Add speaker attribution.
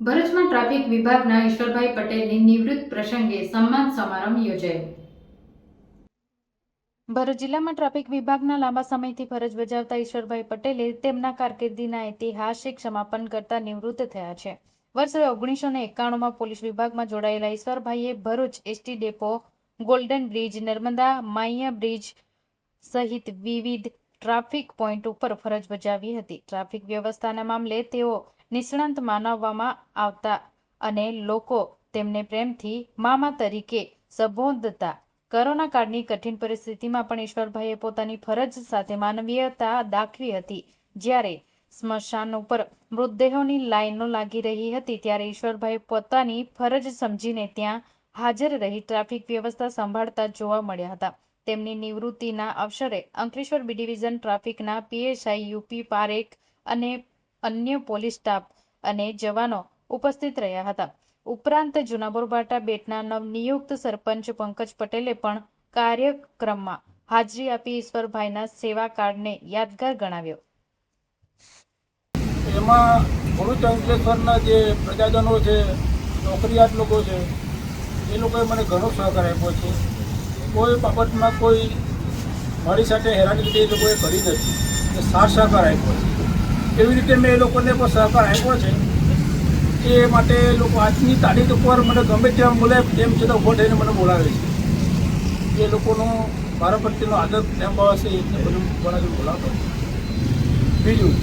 Speaker 1: ભરૂચમાં ટ્રાફિક વિભાગના ઈશ્વરભાઈ પટેલની નિવૃત્ત પ્રસંગે સન્માન સમારંભ યોજાયો. ભરૂચ જિલ્લામાં ટ્રાફિક વિભાગના લાંબા સમયથી ફરજ બજાવતા ઈશ્વરભાઈ પટેલે તેમના કારકિર્દીના ઐતિહાસિક સમાપન કરતા નિવૃત્ત થયા છે. વર્ષ ઓગણીસો ને એકાણુંમાં પોલીસ વિભાગમાં જોડાયેલા ઈશ્વરભાઈએ Bharuch ST depot, golden bridge, Narmada Maiya bridge સહિત વિવિધ ટ્રાફિક પોઈન્ટ ઉપર ફરજ બજાવી હતી. ટ્રાફિક વ્યવસ્થાના મામલે તેઓ નિષ્ણાંત માનવામાં આવતા અને લોકો તેમને પ્રેમથી મામા તરીકે સંબોધતા. કોરોના કાળની કઠિન પરિસ્થિતિમાં પણ ઈશ્વરભાઈએ પોતાની ફરજ સાથે માનવીયતા દાખવી હતી. જ્યારે સ્મશાન ઉપર મૃતદેહોની લાઈનો લાગી રહી હતી, ત્યારે ઈશ્વરભાઈ પોતાની ફરજ સમજીને ત્યાં હાજર રહી ટ્રાફિક વ્યવસ્થા સંભાળતા જોવા મળ્યા હતા. તેમની નિવૃત્તિના અવસરે અંકલેશ્વર બી ડિવિઝન ટ્રાફિકના પીએસઆઈ યુપી પારેખ અને અન્ય પોલીસ સ્ટાફ અને જવાનો ઉપસ્થિત રહ્યા હતા. ઉપરાંત જૂના બોરબાટા બેટના નવનિયુક્ત સરપંચ પંકજ પટેલે પણ કાર્યક્રમમાં હાજરી આપી ઈશ્વરભાઈના સેવા કાર્ડને યાદગાર ગણાવ્યો.
Speaker 2: એમાં ભરૂચ અંકલેશ્વરના જે પ્રજાજનો છે, નોકરિયાત લોકો છે, એ લોકોએ મને ઘણો સહકાર આપ્યો છે. કોઈ બાબતમાં કોઈ મારી સાથે હેરાનગતિ એ લોકોએ કરી નથી. એ સાર સહકાર આપ્યો છે. એવી રીતે મેં એ લોકોને પણ સહકાર આપ્યો છે, એ માટે લોકો આજની તારીખ ઉપર મને ગમે ત્યાં બોલે તેમ છતાં ઊભો થઈને મને બોલાવે છે. એ લોકોનો મારા પ્રત્યેનો આદર, પ્રેમ ભાવ હશે એટલે બધું બોલાવી બોલાવતો બીજું